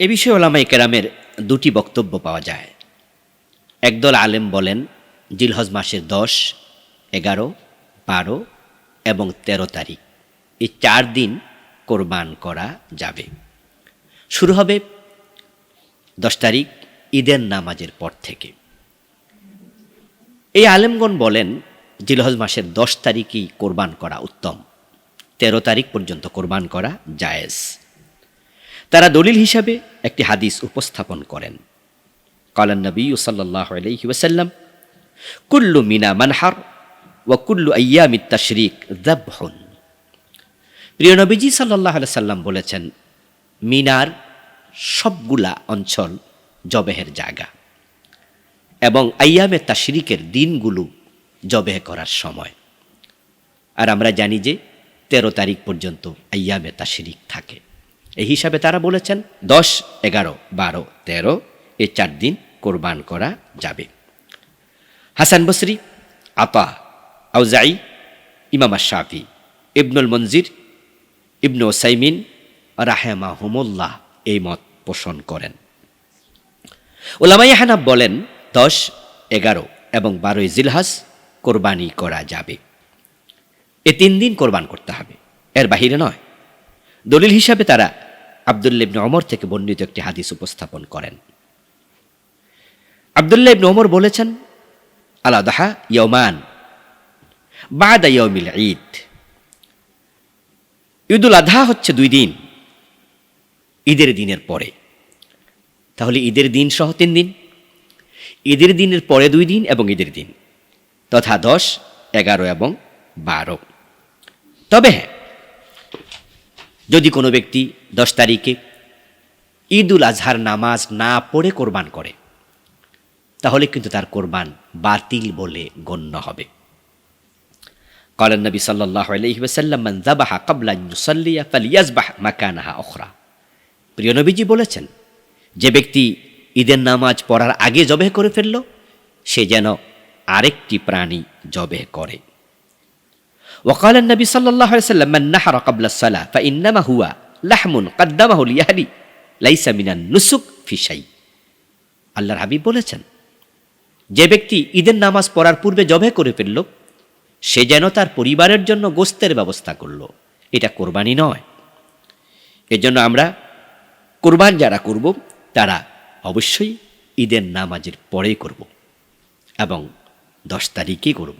এ বিষয়ে ওলামাই কেরামের দুটি বক্তব্য পাওয়া যায়। একদল আলেম বলেন, জিলহজ মাসের দশ, এগারো, বারো এবং তেরো তারিখ, এই চার দিন কোরবান করা যাবে। শুরু হবে দশ তারিখ ঈদের নামাজের পর থেকে। এই আলেমগণ বলেন, জিলহজ মাসের দশ তারিখই কোরবান করা উত্তম। তেরো তারিখ পর্যন্ত কোরবান করা জায়েজ। তারা দলিল হিসাবে একটি হাদিস উপস্থাপন করেন। কালান নবী সাল্লাহ আলহি ওসাল্লাম কুল্লু মিনা মানহার ও কুল্লু আয়ামিত তশরিক দাবহন প্রিয় নবীজি সাল্লাহ সাল্লাম বলেছেন, মিনার সবগুলা অঞ্চল জবেহের জায়গা এবং আয়ামে তাশরিকের দিনগুলো জবেহ করার সময়। আর আমরা জানি যে তেরো তারিখ পর্যন্ত আয়ামে তাশরিক থাকে। এই হিসাবে তারা বলেছেন, দশ, এগারো, বারো, তেরো, এ চার দিন কোরবান করা যাবে। হাসান বসরি আপা আউজাই, ইমামা শাফি ইবনুল মঞ্জির ইবনু সাইমিন রাহেমা হুমুল্লাহ এই মত পোষণ করেন। ওলামাই হানাব বলেন, দশ, এগারো এবং বারোই জিলহাস কোরবানি করা যাবে। এ তিন দিন কোরবান করতে হবে। এর বাহিরে নয়। দলিল হিসাবে তারা আবদুল্লা ইবনে অমর থেকে বর্ণিত একটি হাদিস উপস্থাপন করেন। আবদুল্লাহ ইবনে অমর বলেছেন আলাদাহা ইয়মান বাদা ইয়মিল ঈদ। ঈদুল আধা হচ্ছে দুই দিন, ঈদের দিনের পরে। তাহলে ঈদের দিন সহ তিন দিন, ঈদের দিনের পরে দুই দিন এবং ঈদের দিন, তথা দশ, এগারো এবং বারো। তবে হ্যাঁ যদি কোনো ব্যক্তি দশ তারিখে ঈদ উল আজহার নামাজ না পড়ে কোরবান করে তাহলে কিন্তু তার কোরবান বাতিল বলে গণ্য হবে قال النبي صلى الله عليه وسلم من ذبح قبل أن يصلي فليذبح مكانها أخرى প্রিয় নবীজি বলেছেন যে ব্যক্তি ঈদের নামাজ পড়ার আগে জবে করে ফেলল সে যেন আরেকটি প্রাণী জবে করে وقال النبي صلى الله عليه وسلم من نحر قبل الصلاة فإنما هو لحم قدمه ليهلي ليس من النسك في شيء আল্লাহর হাবিব বলেছেন যে ব্যক্তি ঈদের নামাজ পড়ার পূর্বে জবে করে ফেলল সে যেন তার পরিবারের জন্য গোস্তের ব্যবস্থা করল এটা কোরবানি নয় এজন্য আমরা কোরবান যারা করব তারা অবশ্যই ঈদের নামাজের পরেই করব এবং দশ তারিখে করব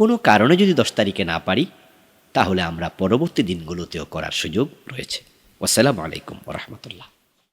কোনো কারণে যদি দশ তারিখে না পারি, তাহলে আমরা পরবর্তী দিনগুলোতেও করার সুযোগ রয়েছে। আসসালামু আলাইকুম রহমতুল্লাহ।